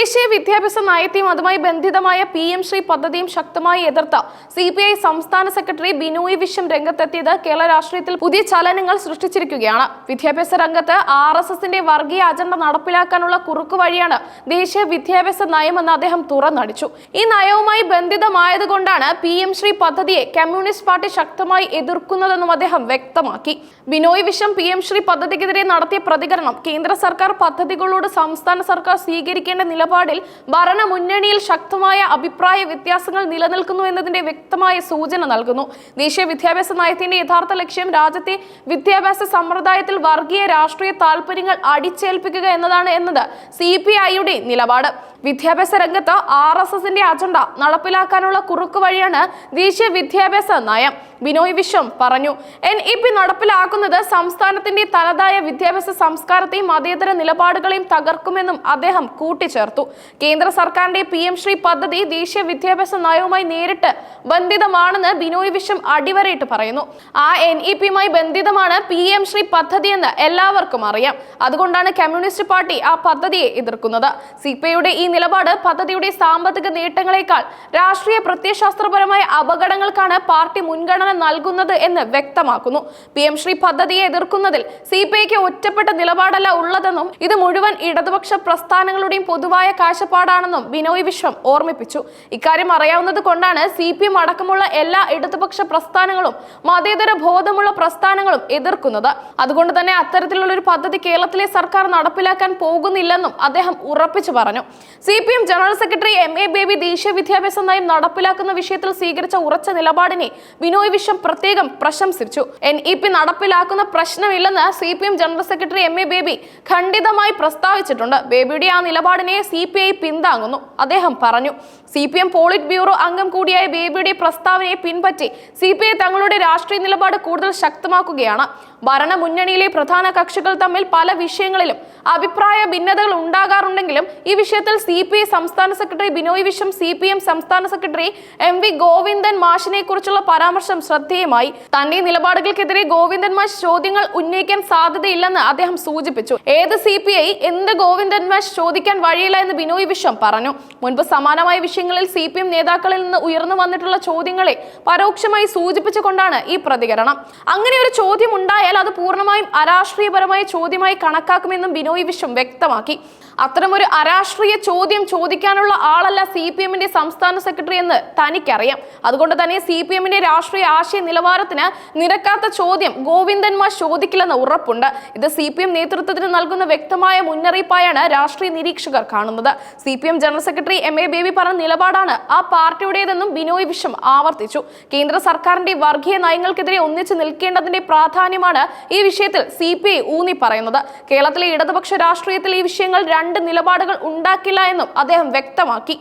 ദേശീയ വിദ്യാഭ്യാസ നയത്തെയും അതുമായി ബന്ധിതമായ പി എം ശ്രീ പദ്ധതിയും ശക്തമായി എതിർത്ത സി പി ഐ സംസ്ഥാന സെക്രട്ടറി ബിനോയ് വിശ്വം രംഗത്തെത്തിയത് കേരള രാഷ്ട്രീയത്തിൽ പുതിയ ചലനങ്ങൾ സൃഷ്ടിച്ചിരിക്കുകയാണ്. വിദ്യാഭ്യാസ രംഗത്ത് ആർ എസ് എസിന്റെ വർഗീയ അജണ്ട നടപ്പിലാക്കാനുള്ള കുറുക്കു വഴിയാണ് ദേശീയ വിദ്യാഭ്യാസ നയമെന്ന് അദ്ദേഹം തുറന്നടിച്ചു. ഈ നയവുമായി ബന്ധിതമായതുകൊണ്ടാണ് പി എം ശ്രീ പദ്ധതിയെ കമ്മ്യൂണിസ്റ്റ് പാർട്ടി ശക്തമായി എതിർക്കുന്നതെന്നും അദ്ദേഹം വ്യക്തമാക്കി. ബിനോയ് വിശ്വം പി എം ശ്രീ പദ്ധതിക്കെതിരെ നടത്തിയ പ്രതികരണം കേന്ദ്ര സർക്കാർ പദ്ധതികളോട് സംസ്ഥാന സർക്കാർ സ്വീകരിക്കേണ്ട നിലപാടിൽ ഭരണമുന്നണിയിൽ ശക്തമായ അഭിപ്രായ വ്യത്യാസങ്ങൾ നിലനിൽക്കുന്നു എന്നതിന്റെ വ്യക്തമായ സൂചന നൽകുന്നു. ദേശീയ വിദ്യാഭ്യാസ നയത്തിന്റെ യഥാർത്ഥ ലക്ഷ്യം രാജ്യത്തെ വിദ്യാഭ്യാസ സമ്പ്രദായത്തിൽ വർഗീയ രാഷ്ട്രീയ താല്പര്യങ്ങൾ അടിച്ചേൽപ്പിക്കുക എന്നതാണ് എന്നത് സി പി ഐയുടെ നിലപാട്. വിദ്യാഭ്യാസ രംഗത്ത് ആർ എസ് എസിന്റെ അജണ്ട നടപ്പിലാക്കാനുള്ള കുറുക്ക് വഴിയാണ് ദേശീയ വിദ്യാഭ്യാസ നയം. ബിനോയ് വിശ്വം പറഞ്ഞു. എൻ ഇ പി നടപ്പിലാക്കുന്നത് സംസ്ഥാനത്തിന്റെ തനതായ വിദ്യാഭ്യാസ സംസ്കാരത്തെയും മതേതര നിലപാടുകളെയും തകർക്കുമെന്നും അദ്ദേഹം കൂട്ടിച്ചേർത്തു. കേന്ദ്ര സർക്കാരിന്റെ പി എം ശ്രീ പദ്ധതി ദേശീയ വിദ്യാഭ്യാസ നയവുമായി നേരിട്ട് ബന്ധിതമാണെന്ന് ബിനോയ് വിശ്വം അടിവരയിട്ട് പറയുന്നു. ആ എൻ ഇ പിയുമായി ബന്ധിതമാണ് പി എം ശ്രീ പദ്ധതി എന്ന് എല്ലാവർക്കും അറിയാം. അതുകൊണ്ടാണ് കമ്മ്യൂണിസ്റ്റ് പാർട്ടി ആ പദ്ധതിയെ എതിർക്കുന്നത്. സി പി ഐയുടെ ഈ നിലപാട് പദ്ധതിയുടെ സാമ്പത്തിക നേട്ടങ്ങളെക്കാൾ രാഷ്ട്രീയ പ്രത്യയശാസ്ത്രപരമായ അപകടങ്ങൾക്കാണ് പാർട്ടി മുൻഗണന നൽകുന്നത് എന്ന് വ്യക്തമാക്കുന്നു. പി എം ശ്രീ പദ്ധതിയെ എതിർക്കുന്നതിൽ സി പി ഐക്ക് ഒറ്റപ്പെട്ട നിലപാടല്ല ഉള്ളതെന്നും ഇത് മുഴുവൻ ഇടതുപക്ഷ പ്രസ്ഥാനങ്ങളുടെയും പൊതുവായ കാഴ്ചപ്പാടാണെന്നും ബിനോയ് വിശ്വം ഓർമ്മിപ്പിച്ചു. ഇക്കാര്യം അറിയാവുന്നത് കൊണ്ടാണ് സി പി എം അടക്കമുള്ള എല്ലാ ഇടതുപക്ഷ പ്രസ്ഥാനങ്ങളും മതേതര ബോധമുള്ള പ്രസ്ഥാനങ്ങളും എതിർക്കുന്നത്. അതുകൊണ്ട് തന്നെ അത്തരത്തിലുള്ള ഒരു പദ്ധതി കേരളത്തിലെ സർക്കാർ നടപ്പിലാക്കാൻ പോകുന്നില്ലെന്നും അദ്ദേഹം ഉറപ്പിച്ചു പറഞ്ഞു. C P M general secretary M A Baby ദേശീയ വിദ്യാഭ്യാസ നയം നടപ്പിലാക്കുന്ന വിഷയത്തിൽ സ്വീകരിച്ച ഉറച്ച നിലപാടിനെ ബിനോയ് വിശ്വം പ്രത്യേകം പ്രശംസിച്ചു. എൻ ഇ പി നടപ്പിലാക്കുന്ന പ്രശ്നമില്ലെന്ന് C P M general secretary M A Baby ഖണ്ഡിതമായി പ്രസ്താവിച്ചിട്ടുണ്ട്. ബേബിയുടെ ആ നിലപാടിനെ സി പി ഐ പിന്താങ്ങുന്നു. അദ്ദേഹം പറഞ്ഞു C P M polit bureau അംഗം കൂടിയായ ബേബിയുടെ പ്രസ്താവനയെ പിൻപറ്റി സി പി ഐ തങ്ങളുടെ രാഷ്ട്രീയ നിലപാട് കൂടുതൽ ശക്തമാക്കുകയാണ്. ഭരണമുന്നണിയിലെ പ്രധാന കക്ഷികൾ തമ്മിൽ പല വിഷയങ്ങളിലും അഭിപ്രായ ഭിന്നതകൾ ഉണ്ടാകാറുണ്ടെങ്കിലും ഈ വിഷയത്തിൽ സി പി ഐ സംസ്ഥാന secretary Binoy Viswam C P M സംസ്ഥാന സെക്രട്ടറി എം വി ഗോവിന്ദൻ മാഷിനെ കുറിച്ചുള്ള പരാമർശം ശ്രദ്ധേയമായി. തന്റെ നിലപാടുകൾക്കെതിരെ ഗോവിന്ദൻ മാഷ് ചോദ്യങ്ങൾ ഉന്നയിക്കാൻ സാധ്യതയില്ലെന്ന് അദ്ദേഹം സൂചിപ്പിച്ചു. ഏത് സി പി ഐ എന്ത് ഗോവിന്ദൻ മാഷ് ചോദിക്കാൻ വഴിയില്ല എന്ന് ബിനോയ് വിശ്വം പറഞ്ഞു. മുൻപ് സമാനമായ വിഷയങ്ങളിൽ സി പി എം നേതാക്കളിൽ നിന്ന് ഉയർന്നു വന്നിട്ടുള്ള ചോദ്യങ്ങളെ പരോക്ഷമായി സൂചിപ്പിച്ചുകൊണ്ടാണ് ഈ പ്രതികരണം. അങ്ങനെ ഒരു ചോദ്യം ഉണ്ടായാൽ അത് പൂർണമായും അരാഷ്ട്രീയപരമായ ചോദ്യമായി കണക്കാക്കുമെന്നും വിശ്വം വ്യക്തമാക്കി. അത്തരമൊരു അരാഷ്ട്രീയ ചോദ്യം ചോദിക്കാനുള്ള ആളല്ല സി പി എമ്മിന്റെ സംസ്ഥാന സെക്രട്ടറി എന്ന് തനിക്കറിയാം. അതുകൊണ്ട് തന്നെ സി പി എമ്മിന്റെ രാഷ്ട്രീയ ആശയ നിലവാരത്തിന് നിരക്കാത്ത ചോദ്യം ഗോവിന്ദൻ ചോദിക്കില്ലെന്ന് ഉറപ്പുണ്ട്. ഇത് സി പി എം നേതൃത്വത്തിന് നൽകുന്ന വ്യക്തമായ മുന്നറിയിപ്പായാണ് രാഷ്ട്രീയ നിരീക്ഷകർ കാണുന്നത്. C P M general secretary M A Baby പറഞ്ഞ നിലപാടാണ് ആ പാർട്ടിയുടേതെന്നും ബിനോയ് വിശ്വം ആവർത്തിച്ചു. കേന്ദ്ര സർക്കാരിന്റെ വർഗീയ നയങ്ങൾക്കെതിരെ ഒന്നിച്ചു നിൽക്കേണ്ടതിന്റെ പ്രാധാന്യമാണ് ഈ വിഷയത്തിൽ സി പി ഐ ഊന്നി പറയുന്നത് കേരളത്തിലെ ഇടതുപക്ഷ രാഷ്ട്രീയത്തിൽ ഈ വിഷയങ്ങൾ രണ്ട് നിലപാടുകൾ ഉണ്ടാക്കില്ല എന്നും അദ്ദേഹം വ്യക്തമാക്കി.